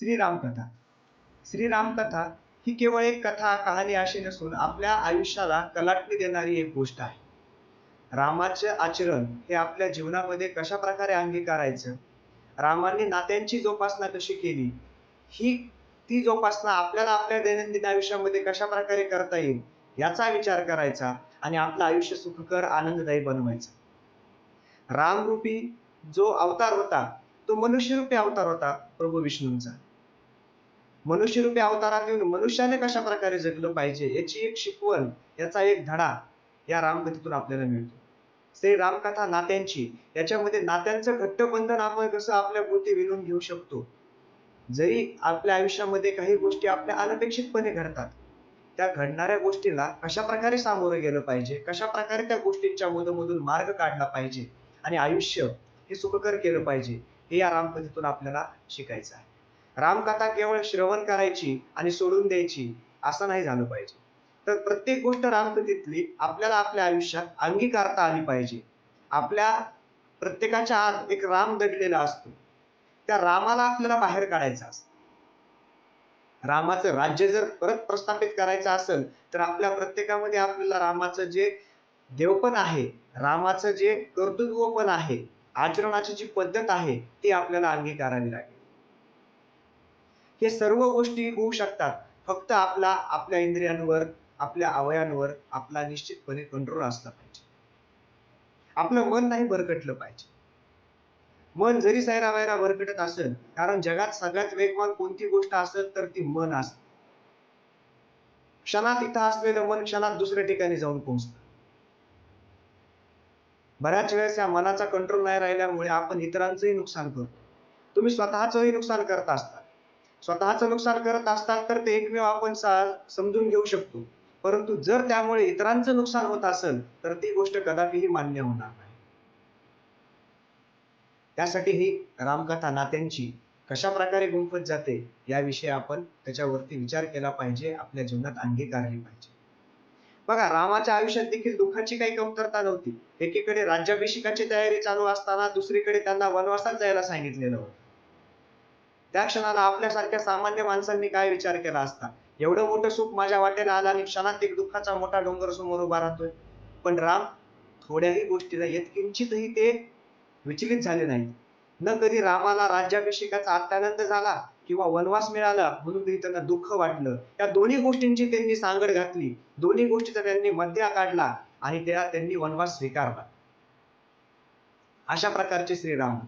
श्रीरामकथा. श्रीरामकथा ही केवळ एक कथा कहाणी अशी नसून आपल्या आयुष्याला कलाटणी देणारी एक गोष्ट आहे. रामाचे आचरण हे आपल्या जीवनामध्ये कशा प्रकारे अंगीकारायचं? रामाने नात्यांची जोपासना कशी केली? ही ती जोपासना आपल्याला आपल्या दैनंदिन आयुष्यामध्ये कशा प्रकारे करता येईल याचा विचार करायचा आणि आपलं आयुष्य सुखकर आनंददायी बनवायचं. रामरूपी जो अवतार होता तो मनुष्यरूपी अवतार होता प्रभू विष्णूंचा. मनुष्यरूपी अवतारात येऊन मनुष्याने कशा प्रकारे जगलं पाहिजे याची एक शिकवण याचा एक धडा या रामकथेतून आपल्याला मिळतो. श्री रामकथा नात्यांची याच्यामध्ये नात्यांचं घट्ट बंधन आपण कसं आपल्या भोवती विणून घेऊ शकतो? जरी आपल्या आयुष्यामध्ये काही गोष्टी आपल्या अनपेक्षितपणे घडतात त्या घडणाऱ्या गोष्टीला कशा प्रकारे सामोरं गेलं पाहिजे? कशा प्रकारे त्या गोष्टींच्या मधोमधून मार्ग काढला पाहिजे? आणि आयुष्य हे सुखकर केलं पाहिजे हे या रामकथेतून आपल्याला शिकायचं आहे. रामकथा केवळ श्रवण करायची आणि सोडून द्यायची असं नाही झालं पाहिजे. तर प्रत्येक गोष्ट रामकथेतली आपल्याला आपल्या आयुष्यात अंगीकारता आली पाहिजे. आपल्या प्रत्येकाच्या आत एक राम दडलेला असतो. त्या रामाला आपल्याला बाहेर काढायचं असतं. रामाचं राज्य जर परत प्रस्थापित करायचं असेल तर आपल्या प्रत्येकामध्ये आपल्याला रामाचं जे देवपण आहे रामाचं जे कर्तृत्वपण आहे आचरणाची जी पद्धत आहे ती आपल्याला अंगीकारावी लागेल. हे सर्व गोष्टी होऊ शकतात. फक्त आपला आपल्या इंद्रियांवर आपल्या अवयांवर आपला निश्चितपणे कंट्रोल असला पाहिजे. आपलं मन नाही भरकटलं पाहिजे. मन जरी सायरा वायरा भरकटत असेल कारण जगात सगळ्यात वेगवान कोणती गोष्ट असेल तर ती मन असते. क्षणात इथं असलेलं मन क्षणात दुसऱ्या ठिकाणी जाऊन पोहोचतं. बऱ्याच वेळेस या मनाचा कंट्रोल नाही राहिल्यामुळे आपण इतरांचंही नुकसान करतो. तुम्ही स्वतःचंही नुकसान करत असता. स्वतःचं नुकसान करत असतात तर ते एकमेव आपण समजून घेऊ शकतो. परंतु जर त्यामुळे इतरांचं नुकसान होत असेल तर ती गोष्ट कदापिही मान्य होणार नाही. त्यासाठी ही रामकथा नात्यांची कशा प्रकारे गुंफत जाते याविषयी आपण त्याच्यावरती विचार केला पाहिजे आपल्या जीवनात अंगीकारली पाहिजे. बघा रामाच्या आयुष्यात देखील दुःखाची काही कमतरता नव्हती. एकीकडे राज्याभिषेकाची तयारी चालू असताना दुसरीकडे त्यांना वनवासात जायला सांगितलेलं होतं. त्या क्षणाला आपल्यासारख्या सामान्य माणसांनी काय विचार केला असता? एवढं मोठं सुख माझ्या वाटेला आलं आणि क्षणात एक दुःखाचा मोठा डोंगर समोर उभा राहतोय. पण राम थोड्याही गोष्टीला यत्किंचितही ते विचलित झाले नाही न कधी रामाला राज्याभिषेकाचा अत्यानंद झाला किंवा वनवास मिळाला म्हणून तरी त्यांना दुःख वाटलं. या दोन्ही गोष्टींची त्यांनी सांगड घातली. दोन्ही गोष्टीचा त्यांनी मध्या काढला आणि त्या त्यांनी वनवास स्वीकारला. अशा प्रकारचे श्रीराम.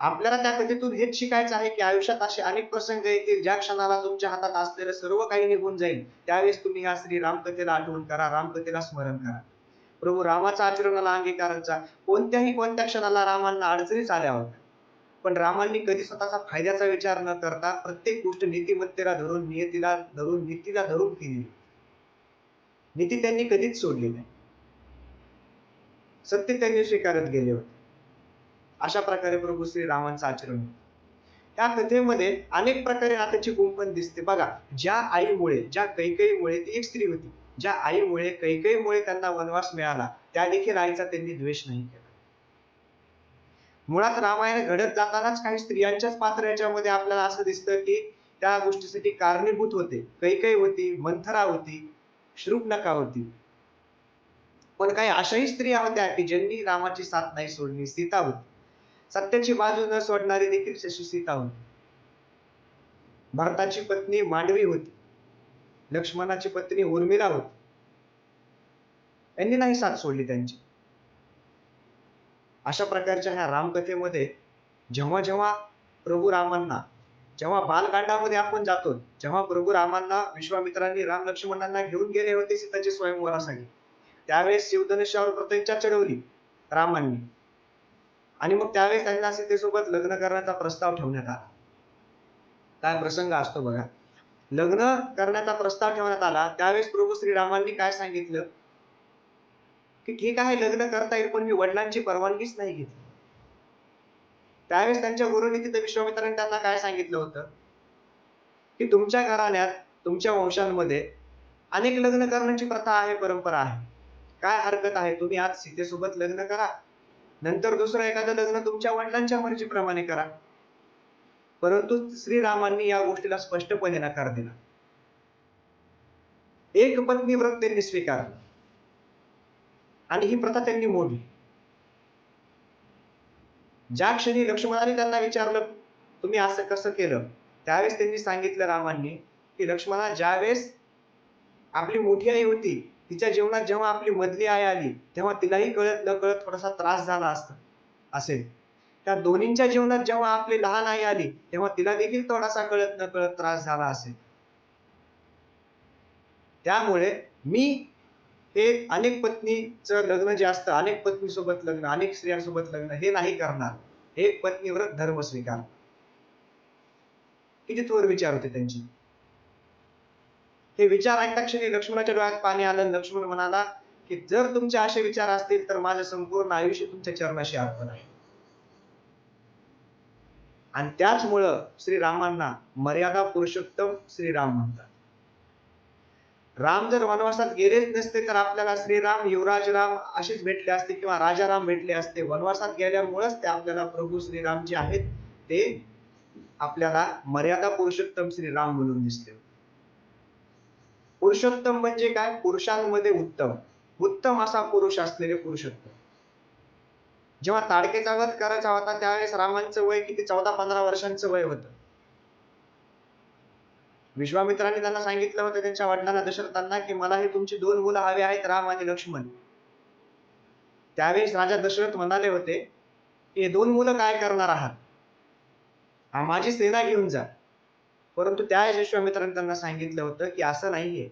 आपल्याला त्या कथेतून हेच शिकायचं आहे की आयुष्यात असे अनेक प्रसंग येतील ज्या क्षणाला तुमच्या हातात असलेलं सर्व काही निघून जाईल त्यावेळेस तुम्ही या श्री रामकथेला आठवण करा रामकथेला स्मरण करा. प्रभू रामाचा आचरणाला अंगीकारांचा कोणत्याही कोणत्या क्षणाला रामांना अडचणीच आल्या होत्या. पण रामांनी कधी स्वतःचा फायद्याचा विचार न करता प्रत्येक गोष्ट नीतिमत्तेला धरून नियतीला धरून नीतीला धरून केली. नीती त्यांनी कधीच सोडली नाही. सत्य त्यांनी स्वीकारत गेले होते. अशा प्रकारे प्रभू श्रीरामांचं आचरण त्या कथेमध्ये अनेक प्रकारे नात्याची कुंपण दिसते. बघा ज्या आईमुळे ज्या कैकईमुळे ती एक स्त्री होती ज्या आईमुळे कैकईमुळे त्यांना वनवास मिळाला त्या देखील आईचा त्यांनी द्वेष नाही केला. मुळात रामायण घडत जातानाच काही स्त्रियांच्याच पात्र याच्यामध्ये आपल्याला असं दिसतं की त्या गोष्टीसाठी कारणीभूत होते. कैकई होती मंथरा होती शृंखनका होती. पण काही अशाही स्त्रिया होत्या की ज्यांनी रामाची साथ नाही सोडली. सीता होती. सत्याची बाजू न सोडणारी देखील शशी सीता होती भरताची पत्नी मांडवी होती. लक्ष्मणाची पत्नी उर्मिला होती. त्यांनी नाही साथ सोडली त्यांची. अशा प्रकारच्या ह्या रामकथेमध्ये जेव्हा जेव्हा प्रभू रामांना जेव्हा बालकांडामध्ये आपण जातो जेव्हा प्रभू रामांना विश्वामित्रांनी राम लक्ष्मणांना घेऊन गेले होते सीताची स्वयंवरासाठी त्यावेळेस शिवधनुष्यावर प्रत्यंचा चढवली रामांनी. आणि मग त्यावेळेस त्यांना सीतेसोबत लग्न करण्याचा प्रस्ताव ठेवण्यात आला. काय प्रसंग असतो बघा. लग्न करण्याचा प्रस्ताव ठेवण्यात आला. त्यावेळेस प्रभू श्रीरामांनी काय सांगितलं? की ठीक आहे लग्न करता येईल पण मी वडिलांची परवानगीच नाही घेतली. त्यावेळेस त्यांच्या गुरुनी तिथं विश्वामित्रांनी त्यांना काय सांगितलं होतं? की तुमच्या घराण्यात तुमच्या वंशांमध्ये अनेक लग्न करण्याची प्रथा आहे परंपरा आहे. काय हरकत आहे? तुम्ही आज सीतेसोबत लग्न करा. नंतर दुसरं एखादं लग्न तुमच्या वडिलांच्या मर्जीप्रमाणे करा. परंतु श्रीरामांनी या गोष्टीला स्पष्टपणे नकार दिला. एक पत्नी व्रत त्यांनी स्वीकारलं. आणि ही प्रथा त्यांनी मोडली. ज्या क्षणी लक्ष्मणाने त्यांना विचारलं तुम्ही असं कसं केलं? त्यावेळेस त्यांनी सांगितलं रामांनी की लक्ष्मणा ज्यावेळेस आपली मोठी आई होती तिच्या जीवनात जेव्हा आपली मधली आई आली तेव्हा तिलाही कळत न कळत थोडासा त्रास झाला असता असेल त्या दोन्हींच्या जीवनात जेव्हा आपली लहान आई आली तेव्हा तिला देखील थोडासा कळत न कळत त्रास झाला असेल त्यामुळे मी हे अनेक पत्नीचं लग्न जे असतं अनेक पत्नीसोबत लग्न अनेक स्त्रियांसोबत लग्न हे नाही करणार. हे पत्नीवर धर्म स्वीकार. किती थोर विचार होते त्यांची. हे विचार ऐकता क्षणी लक्ष्मणाच्या डोळ्यात पाणी आलं लक्ष्मण म्हणाला की जर तुमचे असे विचार असतील तर माझं संपूर्ण आयुष्य तुमच्या चरणाशी अर्पण आहे. आणि त्याचमुळं श्रीरामांना मर्यादा पुरुषोत्तम श्रीराम म्हणतात. राम जर वनवासात गेलेच नसते तर आपल्याला श्रीराम युवराज राम असेच भेटले असते किंवा राजाराम भेटले असते. वनवासात गेल्यामुळेच ते आपल्याला प्रभू श्रीराम जे आहेत ते आपल्याला मर्यादा पुरुषोत्तम श्रीराम म्हणून दिसते पुरुषोत्तम म्हणजे काय? पुरुषांमध्ये उत्तम. उत्तम असा पुरुष असलेले पुरुषोत्तम. जेव्हा ताडकेचा वध करायचा होता त्यावेळेस रामांचं वय किती? चौदा पंधरा वर्षांचं वय होतं. विश्वामित्रांनी त्यांना सांगितलं होतं त्यांच्या वडिलांना दशरथांना की मला हे तुमची दोन मुलं हवे आहेत राम आणि लक्ष्मण. त्यावेळेस राजा दशरथ म्हणाले होते की हे दोन मुलं काय करणार आहात? हा, माझी सेना घेऊन जा. परंतु त्या विश्वामित्रांनी त्यांना सांगितलं होतं की असं नाहीये.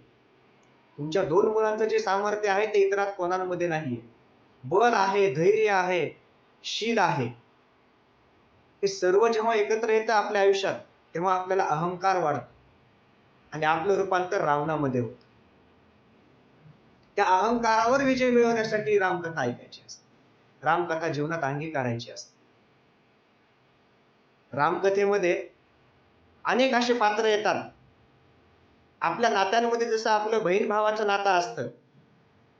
तुमच्या दोन मुलांचं जे सामर्थ्य आहे ते इतरात कोणामध्ये नाहीये. बल आहे धैर्य आहे शील आहे. हे सर्व जेव्हा एकत्र येतं आपल्या आयुष्यात तेव्हा आपल्याला अहंकार वाढतो. आणि आपलं रूपांतर रावणामध्ये होत. त्या अहंकारावर विजय मिळवण्यासाठी रामकथा ऐकायची असते. रामकथा जीवनात अंगीकारायची असते. रामकथेमध्ये अनेक असे पात्र येतात. आपल्या नात्यांमध्ये जसं आपलं बहीण भावाचं नातं असतं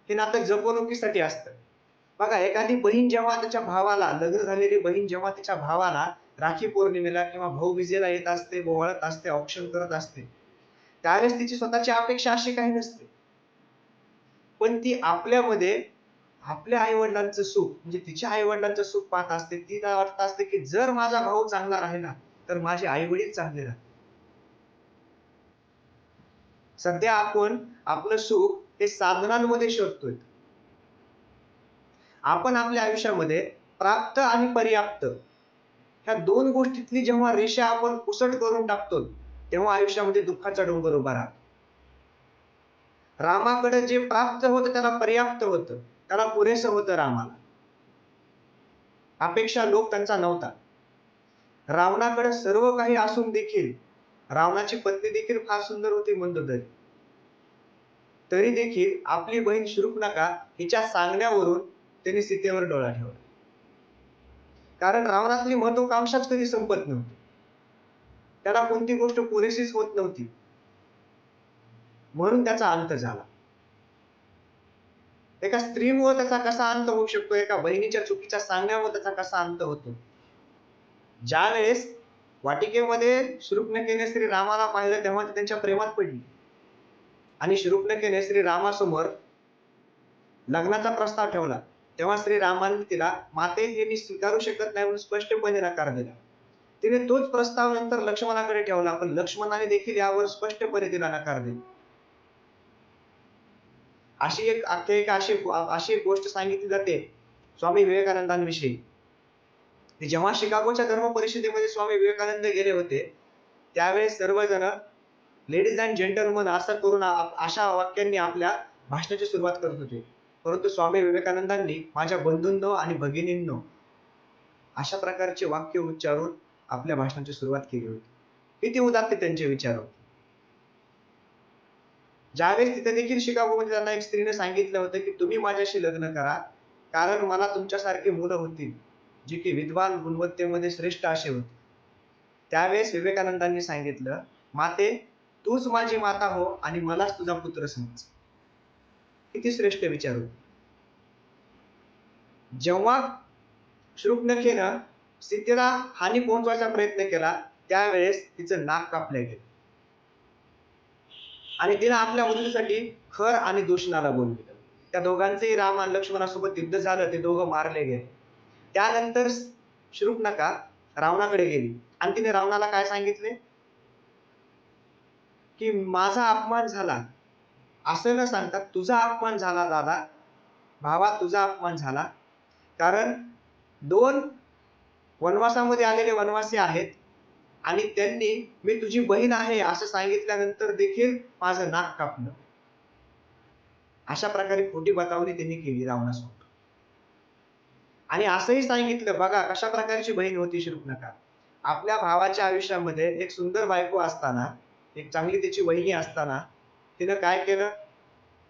हे नातं जपवणुकीसाठी असतं. बघा एखादी बहीण जेव्हा त्याच्या भावाला लग्न झालेली बहीण जेव्हा तिच्या भावाला राखी पौर्णिमेला किंवा भाऊबीजेला येत असते बोवाळत असते औक्षण करत असते त्यावेळेस तिची स्वतःची अपेक्षा अशी काही नसते. पण ती आपल्यामध्ये आपल्या आई वडिलांचं सुख म्हणजे तिच्या आई वडिलांचं सुख पाहत असते. तिला वाटत असते की जर माझा भाऊ चांगला राहिला तर माझे आई वडील चांगले राहतील सध्या आपण आपलं सुख हे साधनांमध्ये शोधतोय. आपण आपल्या आयुष्यामध्ये प्राप्त आणि पर्याप्त ह्या दोन गोष्टीतली जेव्हा रेषा आपण पुसट करून टाकतो तेव्हा आयुष्यामध्ये दुःखाचा डोंगर उभा राहतो. रामाकडे जे प्राप्त होतं त्याला पर्याप्त होतं. त्याला पुरेसं होतं रामाला. अपेक्षा लोक त्यांचा नव्हता. रावणाकडे सर्व काही असून देखील रावणाची पत्नी देखील फार सुंदर होती मंदोदरी. तरी देखील आपली बहीण शृपनका हिच्या सांगण्यावरून त्यांनी सीतेवर डोळा ठेवला. कारण रावणातली महत्वाकांक्षाच कधी संपत नव्हती. त्याला कोणती गोष्ट पुरेशीच होत नव्हती. म्हणून त्याचा अंत झाला. एका स्त्रीमुळे त्याचा कसा अंत होऊ शकतो? एका बहिणीच्या चुकीच्या सांगण्यामुळे त्याचा कसा अंत होतो? ज्या वेळेस वाटिकेमध्ये शृपनकेने श्री रामाला पाहिलं तेव्हा त्यांच्या प्रेमात पडली. आणि शृपनकेने श्री रामासमोर लग्नाचा प्रस्ताव ठेवला. तेव्हा श्री रामाने तिला माते हे मी स्वीकारू शकत नाही म्हणून स्पष्टपणे नकार दिला. तिने तोच प्रस्ताव नंतर लक्ष्मणाकडे ठेवला पण लक्ष्मणाने देखील यावर स्पष्टपणे तिला नकार दिला. अशी एक आख्यायिका अशी अशी एक गोष्ट सांगितली जाते स्वामी विवेकानंदांविषयी. जेव्हा शिकागोच्या धर्म परिषदेमध्ये स्वामी विवेकानंद गेले होते त्यावेळेस सर्वजण लेडीज अँड जेंटलमन असं करून अशा वाक्यांनी आपल्या भाषणाची सुरुवात करत होते. परंतु स्वामी विवेकानंदांनी माझ्या बंधूंनो आणि भगिनींनो अशा प्रकारचे वाक्य उच्चारून आपल्या भाषणाची सुरुवात केली होती. किती उदात्त त्यांचे विचार होते. ज्यावेळेस तिथे देखील शिकागोमध्ये त्यांना एक स्त्रीने सांगितलं होतं की तुम्ही माझ्याशी लग्न करा कारण मला तुमच्यासारखी मुलं होतील. जी की विद्वान गुणवत्तेमध्ये श्रेष्ठ असे होते. त्यावेळेस विवेकानंदांनी सांगितलं माते तूच माझी माता हो आणि मलाच तुझा पुत्र समज. किती श्रेष्ठ विचार होते. जेव्हा शृपनखेनं सीतेला हानी पोहोचवायचा प्रयत्न केला त्यावेळेस तिचं नाक कापलं गेलं. आणि तिला आपल्या मदतीसाठी खर आणि दूषणाला बोलविलं. त्या दोघांचेही राम आणि लक्ष्मणासोबत युद्ध झालं ते दोघं मारले गेले. त्यानंतर शृपनका रावणाकडे गेली. आणि तिने रावणाला काय सांगितले? की माझा अपमान झाला. असं न सांगता तुझा अपमान झाला दादा. भावा तुझा अपमान झाला. कारण दोन वनवासामध्ये आलेले वनवासी आहेत आणि त्यांनी मी तुझी बहीण आहे असं सांगितल्यानंतर देखील माझं नाक कापलं. अशा प्रकारे खोटी बतावणी त्यांनी केली रावणासोबत. आणि असंही सांगितलं बघा कशा प्रकारची बहीण होती शृपनका आपल्या भावाच्या आयुष्यामध्ये एक सुंदर बायको असताना एक चांगली तिची वहिनी असताना तिनं काय केलं?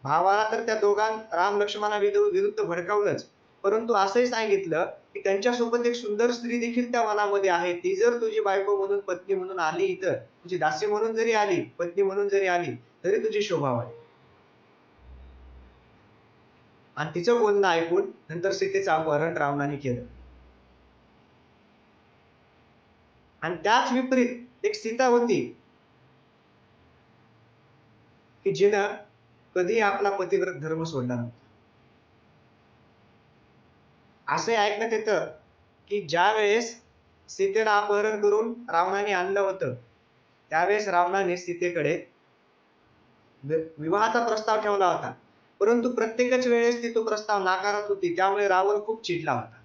भावाला तर त्या दोघां राम लक्ष्मणा विरुद्ध विरुद्ध भडकावलंच. परंतु असंही सांगितलं की त्यांच्यासोबत एक सुंदर स्त्री देखील त्या वनामध्ये आहे. ती जर तुझी बायको म्हणून पत्नी म्हणून आली इथं तुझी दासी म्हणून जरी आली पत्नी म्हणून जरी आली तरी तुझी शोभा वाढेल. आणि तिचं बोलणं ऐकून नंतर सीतेचं अपहरण रावणाने केलं. आणि त्याच विपरीत एक सीता होती. की जिनं कधी आपला पतिव्रत धर्म सोडला नव्हता. असे ऐकण्यात येतं की ज्या वेळेस सीतेला अपहरण करून रावणाने आणलं होतं त्यावेळेस रावणाने सीतेकडे विवाहाचा प्रस्ताव ठेवला होता. परंतु प्रत्येकच वेळेस ती तो प्रस्ताव नाकारत होती. त्यामुळे रावण खूप चिडला होता.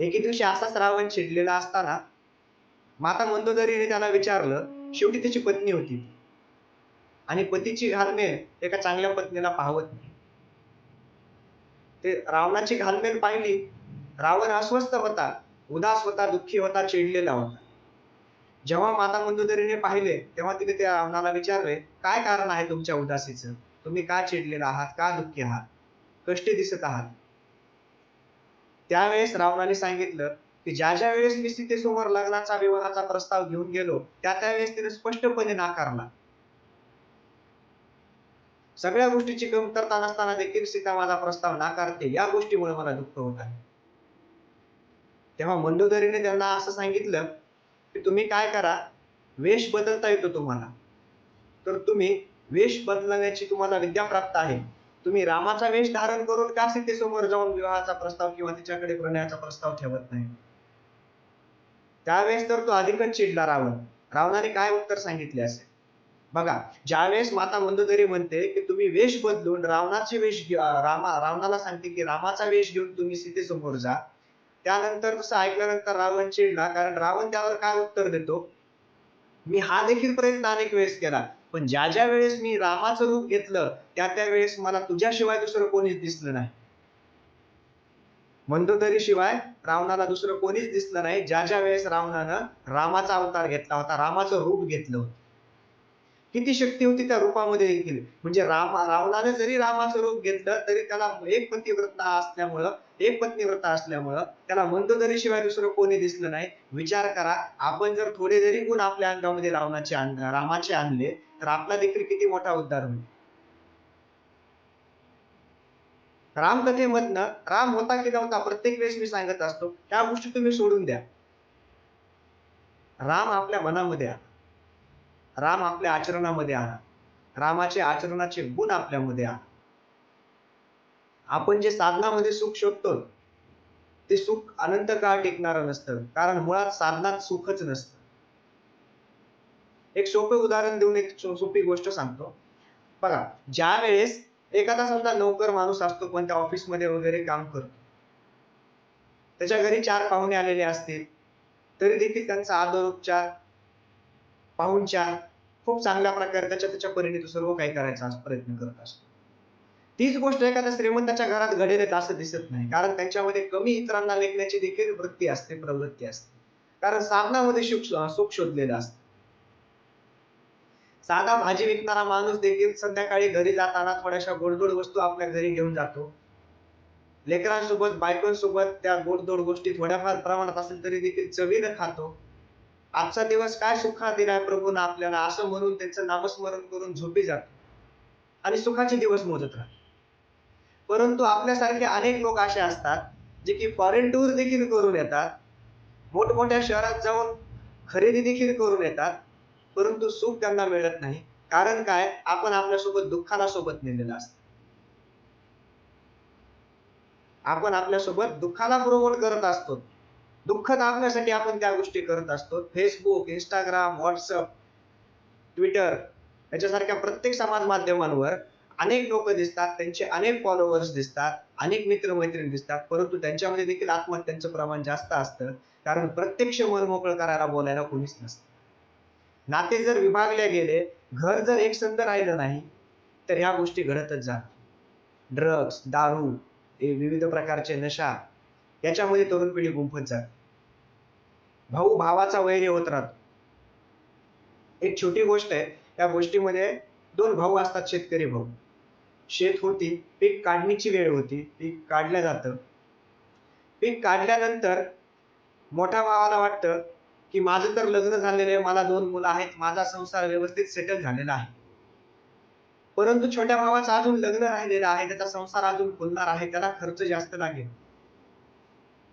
एके दिवशी असाच रावण चिडलेला असताना माता मंदोदरीने त्याला विचारलं शेवटी त्याची पत्नी होती. आणि पतीची घालमेल एका चांगल्या पत्नीला पाहवत नाही. ते रावणाची घालमेल पाहिली रावण अस्वस्थ होता उदास होता दुःखी होता चिडलेला होता. जेव्हा माता मंदोदरीने पाहिले तेव्हा तिने त्या रावणाला विचारले काय कारण आहे तुमच्या उदासीचं? तुम्ही का चिडलेला आहात? का दुःखी आहात? कष्टी दिसत आहात. त्यावेळेस रावणाने सांगितलं की ज्या ज्या वेळेस मी सीतेसमोर लग्नाचा विवाहाचा प्रस्ताव घेऊन गेलो त्या त्यावेळेस तिने स्पष्टपणे नाकारला. सगळ्या गोष्टीची कमतरता नसताना देखील सीता माझा प्रस्ताव नाकारते. या गोष्टीमुळे मला दुःख होत आहे. तेव्हा मंदोदरीने त्यांना असं सांगितलं की तुम्ही काय करा? वेश बदलता येतो तुम्हाला. तर तुम्ही वेश बदलण्याची तुम्हाला विद्या प्राप्त आहे. तुम्ही रामाचा वेश धारण करून का सीतेसमोर जाऊन विवाहाचा प्रस्ताव किंवा तिच्याकडे प्रणयाचा प्रस्ताव ठेवत नाही? त्यावेळेस तर तो अधिकच चिडला रावण. रावणाने काय उत्तर सांगितले असेल? बघा ज्यावेळेस माता मंदोदरी म्हणते की तुम्ही वेश बदलून रावणाचे वेश रामा रावणाला सांगते की रामाचा वेश घेऊन तुम्ही सीतेसमोर जा. त्यानंतर तसं ऐकल्यानंतर रावण चिडला कारण रावण त्यावर काय उत्तर देतो? मी हा देखील प्रयत्न अनेक वेळेस केला. पण ज्या ज्या वेळेस मी रामाचं रूप घेतलं त्या त्या वेळेस मला तुझ्याशिवाय दुसरं कोणीच दिसलं नाही. मंदोदरी शिवाय रावणाला दुसरं कोणीच दिसलं नाही. ज्या ज्या वेळेस रावणानं रामाचा अवतार घेतला होता रामाचं रूप घेतलं होतं. किती शक्ती होती त्या रूपामध्ये देखील. म्हणजे राम रावणाने जरी रामाचं रूप घेतलं तरी त्याला एक पतिव्रता असल्यामुळं एक पत्नीव्रता असल्यामुळं त्याला मंदोदरी शिवाय दुसरं कोणी दिसलं नाही. विचार करा आपण जर थोडे जरी गुण आपल्या अंगामध्ये रावणाचे आण रामाचे आणले तर आपला देखील किती मोठा उद्धार होईल? रामकथेमधनं राम होता की नव्हता प्रत्येक वेळेस मी सांगत असतो त्या गोष्टी तुम्ही सोडून द्या. राम आपल्या मनामध्ये आला राम आपल्या आचरणामध्ये आणा. रामाचे आचरणाचे गुण आपल्यामध्ये आणा. आपण जे साधनामध्ये सुख शोधतो ते सुख अनंत काळ टिकणारं नसतं. कारण मुळात साधनात सुखच नसतं. एक सोपे उदाहरण देऊन एक सो- सोपी गोष्ट सांगतो. बघा ज्या वेळेस एखादा समजा नोकर माणूस असतो पण त्या ऑफिसमध्ये वगैरे काम करतो. त्याच्या घरी चार पाहुणे आलेले असतील तरी देखील त्यांचा आदरोपचार पाहुणचार खूप चांगल्या प्रकारे त्याच्या त्याच्या परीने तो सर्व काही करायचा प्रयत्न करत असतो. तीच गोष्ट एखाद्या श्रीमंताच्या घरात घडेल असं दिसत नाही. कारण त्यांच्यामध्ये कमी इतरांना लेखण्याची देखील वृत्ती असते प्रवृत्ती असते. कारण साधनामध्ये सुख सुख शोधलेलं असतं. साधा भाजी विकणारा माणूस देखील संध्याकाळी घरी जाताना थोड्याशा गोडधोड वस्तू आपल्या घरी घेऊन जातो. लेकरांसोबत बायकोंसोबत त्या गोडधोड गोष्टी थोड्याफार प्रमाणात असेल तरी देखील चवीनं खातो. आजचा दिवस काय सुखा दिलाय प्रभून आपल्याला असं म्हणून त्यांचं नामस्मरण करून झोपी जातो. आणि सुखाचे दिवस मोजत राहतो. परंतु आपल्यासारखे अनेक लोक असे असतात जे की फॉरेन टूर देखील करून येतात मोठमोठ्या शहरात जाऊन खरेदी देखील करून येतात परंतु सुख त्यांना मिळत नाही. कारण काय? आपण आपल्यासोबत दुःखाला सोबत नेलेलं असतो. आपण आपल्यासोबत दुःखाला प्रमोट करत असतो. दुःख दाबण्यासाठी आपण त्या गोष्टी करत असतो. फेसबुक इंस्टाग्राम व्हॉट्सअप ट्विटर याच्यासारख्या प्रत्येक समाज माध्यमांवर अनेक लोक दिसतात त्यांचे अनेक फॉलोअर्स दिसतात अनेक मित्रमैत्रिणी दिसतात परंतु त्यांच्यामध्ये देखील आत्महत्यांचं प्रमाण जास्त असतं. कारण प्रत्यक्ष मनमोकळ करायला बोलायला कोणीच नसतं. नाते जर विभागले गेले घर जर एकसंध राहिलं नाही तर ह्या गोष्टी घडतच जातात. ड्रग्स दारू हे विविध प्रकारचे नशा याच्यामध्ये तरुण पिढी गुंफत जात. भाऊ भावाचा वैर्य होत राहतो. एक छोटी गोष्ट आहे त्या गोष्टीमध्ये दोन भाऊ असतात शेतकरी भाऊ. शेत होती पीक काढणीची वेळ होती पीक काढलं जातं. पीक काढल्यानंतर मोठ्या भावाला वाटतं की माझं तर लग्न झालेलं आहे मला दोन मुलं आहेत माझा संसार व्यवस्थित सेटल झालेला आहे. परंतु छोट्या भावाचं अजून लग्न राहिलेलं आहे त्याचा संसार अजून खुलणार आहे त्याला खर्च जास्त लागेल.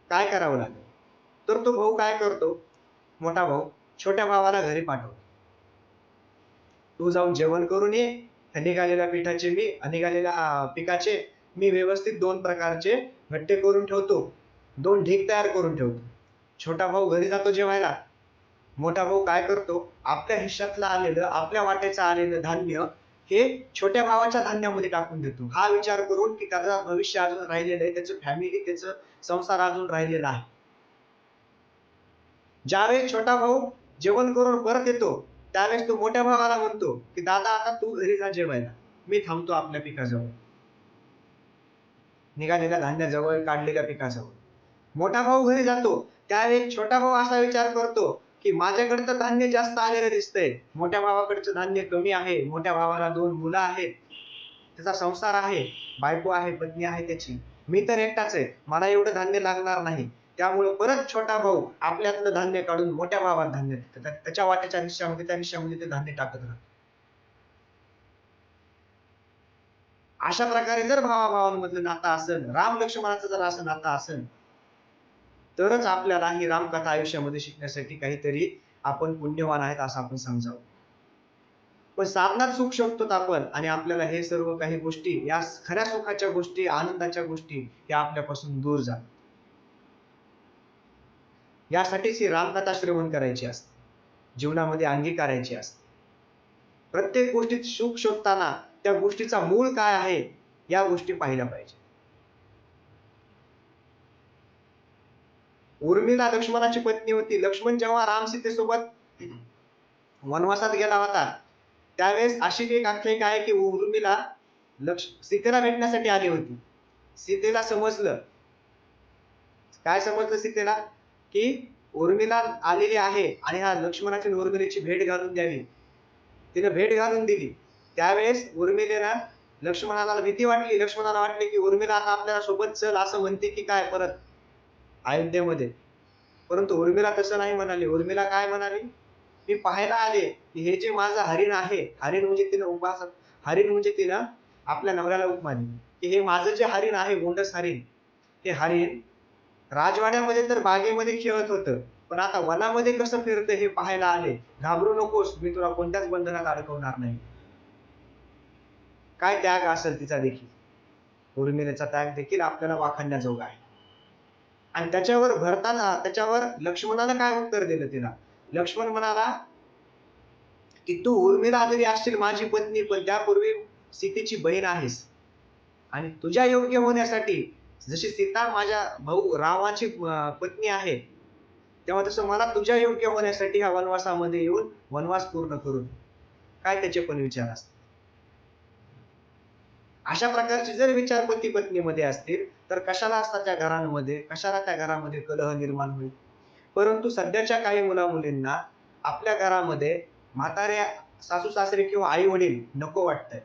काय करावं लागेल? तर तो भाऊ काय करतो? मोठा भाऊ छोट्या भावाला घरी पाठवतो. तू जाऊन जेवण करून ये निघालेल्या पिठाचे मी निघालेल्या पिकाचे मी व्यवस्थित दोन प्रकारचे घट्टे करून ठेवतो. दोन ढीक तयार करून ठेवतो. छोटा भाऊ घरी जातो जेवायला. मोठा भाऊ काय करतो? आपल्या हिश्श्यातलं आलेलं आपल्या वाट्याचं आलेलं धान्य हे छोट्या भावाच्या धान्यामध्ये टाकून देतो. हा विचार करून की त्याचा भविष्य अजून राहिलेलं आहे त्याचं फॅमिली त्याचं संसार अजून राहिलेला आहे. ज्यावेळेस छोटा भाऊ जेवण करून परत येतो त्यावेळेस तो मोठ्या भावाला म्हणतो की दादा आता तू घरी जा जेवायला. मी थांबतो आपल्या पिकाजवळ. निघालेल्या धान्याजवळ काढलेल्या पिकाजवळ. मोठा भाऊ घरी जातो त्यावेळेस छोटा भाऊ असा विचार करतो की माझ्याकडचं धान्य जास्त आलेलं दिसतंय. मोठ्या भावाकडचं धान्य कमी आहे. मोठ्या भावाला दोन मुलं आहेत. त्याचा संसार आहे. बायको आहे पत्नी आहे त्याची. मी तर एकटाच आहे. मला एवढं धान्य लागणार नाही. त्यामुळे परत छोटा भाऊ आपल्यातलं धान्य काढून मोठ्या भावात धान्य त्याच्या वाट्याच्या हिश्श्यामध्ये त्या हिश्श्यामध्ये ते धान्य टाकत राहत अशा प्रकारे जर भावाभावांमधलं नातं असेल राम लक्ष्मणाचं जर असं नातं असेल तरच आपल्याला ही रामकथा आयुष्यामध्ये शिकण्यासाठी काहीतरी आपण पुण्यवान आहेत असं आपण समजावं. पण साधनात सुख शोधतो आपण आणि आपल्याला हे सर्व काही गोष्टी या खऱ्या सुखाच्या गोष्टी आनंदाच्या गोष्टी या आपल्यापासून दूर जात यासाठीच ही रामकथा श्रवण करायची असते. जीवनामध्ये अंगीकारायची असते. प्रत्येक गोष्टीत सुख शोधताना त्या गोष्टीचा मूळ काय आहे या गोष्टी पाहिल्या पाहिजे. उर्मिला लक्ष्मणाची पत्नी होती. लक्ष्मण जेव्हा राम सीतेसोबत वनवासात गेला होता त्यावेळेस अशी एक आख्यायिका आहे की उर्मिला लक्ष सीतेला भेटण्यासाठी आली होती. सीतेला समजलं. काय समजलं सीतेला? की उर्मिला आलेली आहे आणि हा लक्ष्मणाची आणि उर्मिलेची भेट घालून द्यावी. तिने भेट घालून दिली. त्यावेळेस उर्मिलेला लक्ष्मणाला भीती वाटली. लक्ष्मणाला वाटले की उर्मिला आपल्याला सोबत चल असं म्हणते की काय परत? अयोध्येमध्ये. परंतु उर्मिला तसं नाही म्हणाली. उर्मिला काय म्हणाली? मी पाहायला आले की हे जे माझं हरिण आहे हरिण म्हणजे तिनं उपास हरिण म्हणजे तिनं आपल्या नवऱ्याला उपमानली की हे माझं जे हरिण आहे गोंडस हरिण हे हरिण राजवाड्यामध्ये तर बागेमध्ये खेळत होतं. पण आता वनामध्ये कसं फिरतं हे पाहायला आले? घाबरू नकोस मी तुला कोणत्याच बंधनात अडकवणार नाही. काय त्याग असेल तिचा देखील? उर्मिलेचा त्याग देखील आपल्याला वाखाणण्याजोगा आहे. आणि त्याच्यावर भरताना त्याच्यावर लक्ष्मणानं काय उत्तर दिलं तिला लक्ष्मण म्हणाला की तू उर्मिला जरी असशील माझी पत्नी पण त्यापूर्वी सीतेची बहीण आहेस. आणि तुझ्या योग्य होण्यासाठी जशी सीता माझ्या भाऊ रामाची पत्नी आहे तेव्हा तसं मला तुझ्या योग्य होण्यासाठी ह्या वनवासामध्ये येऊन वनवास पूर्ण करून. काय त्याचे पण विचार असतात. अशा प्रकारची जर विचार पती पत्नीमध्ये असतील तर कशाला असतात त्या घरांमध्ये कशाला त्या घरामध्ये कलह निर्माण होईल? परंतु सध्याच्या काही मुला मुलींना आपल्या घरामध्ये म्हाताऱ्या सासू सासरे किंवा आई वडील नको वाटतात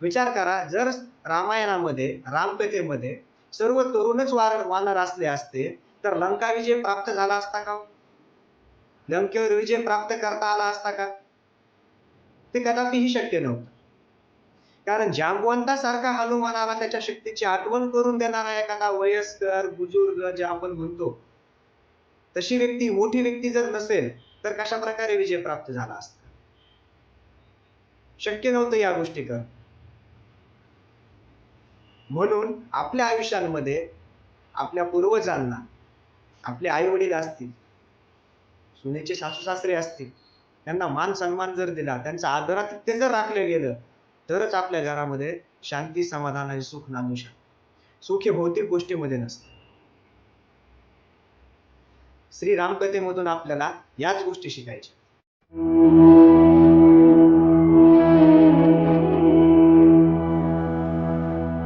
विचार करा जर रामायणामध्ये रामकथेमध्ये सर्व तरुणच वार वानर असले असते तर लंका विजय प्राप्त झाला असता का हो? लंकेवर विजय प्राप्त करता आला असता का? ते कदापिही शक्य नव्हतं. कारण जामवंतासारखा हनुमानाला त्याच्या शक्तीची आठवण करून देणारा एखादा वयस्कर बुजुर्ग जे आपण म्हणतो तशी व्यक्ती मोठी व्यक्ती जर नसेल तर कशा प्रकारे विजय प्राप्त झाला असता? शक्य नव्हतं या गोष्टी कर म्हणून आपल्या आयुष्यांमध्ये आपल्या पूर्वजांना आपले आई वडील असतील सुनेचे सासू सासरे असतील त्यांना मान सन्मान जर दिला त्यांचा आदरातिथ्य जर राखलं गेलं तरच आपल्या घरामध्ये शांती समाधान आणि सुख नांदू शकतं. सुख हे भौतिक गोष्टीमध्ये नसतं. श्री रामकथेमधून आपल्याला याच गोष्टी शिकायच्या.